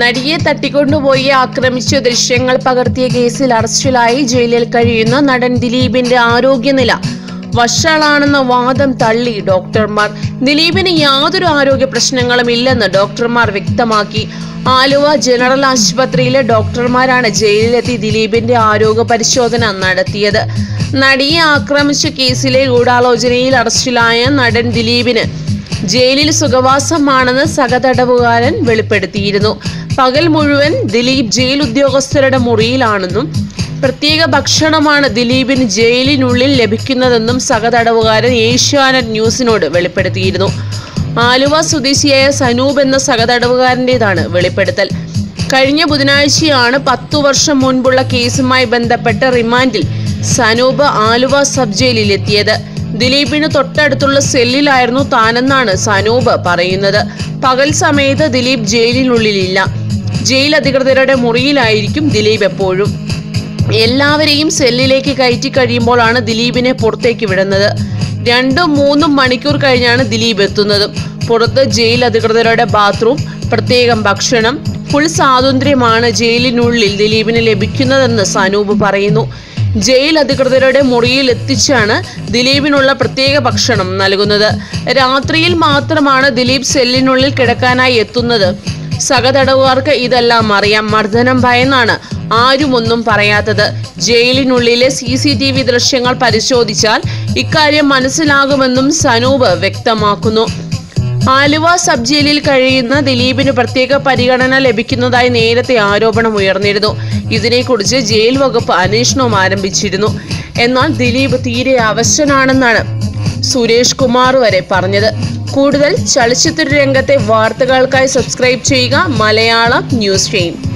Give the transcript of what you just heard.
നടിയെ തട്ടിക്കൊണ്ടുപോയി ആക്രമിച്ച ദൃശ്യങ്ങൾ പകർത്തിയ കേസിൽ അറസ്റ്റിലായി ജയിലിൽ കഴിയുന്ന നടൻ ദിലീപിന്റെ ആരോഗ്യനില. വഷളാണെന്ന വാദം തള്ളി ഡോക്ടർമാർ. ദിലീപിന് യാതൊരു ആരോഗ്യ പ്രശ്നങ്ങളും ഇല്ലെന്ന് ഡോക്ടർമാർ വ്യക്തമാക്കി. ആലുവ ജനറൽ ആശുപത്രിയിലെ ഡോക്ടർമാരാണ് ജയിലിലെത്തി ദിലീപിന്റെ ആരോഗ്യ പരിശോധന നടത്തിയത്. നടിയെ ആക്രമിച്ച കേസിലെ ഗൂഢാലോചനയിൽ അറസ്റ്റിലായ നടൻ ദിലീപിന് ജയിലിൽ സുഖവാസമാണെന്ന് സഹതടവുകാരൻ വെളിപ്പെടുത്തിയിരുന്നു. പകൽ മുഴുവൻ ദിലീപ് ജയിൽ ഉദ്യോഗസ്ഥരുടെ മുറിയിലാണെന്നും പ്രത്യേക ഭക്ഷണമാണ് ദിലീപിന് ജയിലിനുള്ളിൽ ലഭിക്കുന്നതെന്നും സഹതടവുകാരൻ ഏഷ്യാനെറ്റ് ന്യൂസിനോട് വെളിപ്പെടുത്തിയിരുന്നു. ആലുവ സ്വദേശിയായ സനൂപ് എന്ന സഹതടവുകാരന്റെതാണ് വെളിപ്പെടുത്തൽ. കഴിഞ്ഞ ബുധനാഴ്ചയാണ് പത്തു വർഷം മുൻപുള്ള കേസുമായി ബന്ധപ്പെട്ട റിമാൻഡിൽ സനൂപ് ആലുവ സബ് ജയിലിലെത്തിയത്. ദിലീപിന് തൊട്ടടുത്തുള്ള സെല്ലിലായിരുന്നു താനെന്നാണ് സനൂപ് പറയുന്നത്. പകൽ സമയത്ത് ദിലീപ് ജയിലിനുള്ളിലില്ല. ജയിൽ അധികൃതരുടെ മുറിയിലായിരിക്കും ദിലീപ് എപ്പോഴും. എല്ലാവരെയും സെല്ലിലേക്ക് കയറ്റി കഴിയുമ്പോഴാണ് ദിലീപിനെ പുറത്തേക്ക് വിടുന്നത്. രണ്ടും മൂന്നും മണിക്കൂർ കഴിഞ്ഞാണ് ദിലീപ് എത്തുന്നത്. പുറത്ത് ജയിൽ അധികൃതരുടെ ബാത്റൂം പ്രത്യേകം ഭക്ഷണം ഫുൾ സ്വാതന്ത്ര്യമാണ് ജയിലിനുള്ളിൽ ദിലീപിന് ലഭിക്കുന്നതെന്ന് സനൂപ് പറയുന്നു. ജയിൽ അധികൃതരുടെ മുറിയിൽ എത്തിച്ചാണ് ദിലീപിനുള്ള പ്രത്യേക ഭക്ഷണം നൽകുന്നത്. രാത്രിയിൽ മാത്രമാണ് ദിലീപ് സെല്ലിനുള്ളിൽ കിടക്കാനായി എത്തുന്നത്. സഹതടവുകാർക്ക് ഇതെല്ലാം അറിയാം. മർദ്ദനം ഭയന്നാണ് ആരും ഒന്നും പറയാത്തത്. ജയിലിനുള്ളിലെ സി സി ടി വി ദൃശ്യങ്ങൾ പരിശോധിച്ചാൽ ഇക്കാര്യം മനസ്സിലാകുമെന്നും സനൂപ് വ്യക്തമാക്കുന്നു. ആലുവ സബ് ജയിലിൽ കഴിയുന്ന ദിലീപിന് പ്രത്യേക പരിഗണന ലഭിക്കുന്നതായി നേരത്തെ ആരോപണം ഉയർന്നിരുന്നു. ഇതിനെക്കുറിച്ച് ജയിൽ വകുപ്പ് അന്വേഷണവും ആരംഭിച്ചിരുന്നു. എന്നാൽ ദിലീപ് തീരെ അവശനാണെന്നാണ് സുരേഷ് കുമാർ വരെ പറഞ്ഞത്. കൂടുതൽ ചലച്ചിത്ര രംഗത്തെ വാർത്തകൾക്കായി സബ്സ്ക്രൈബ് ചെയ്യുക മലയാളം ന്യൂസ് സ്ട്രീം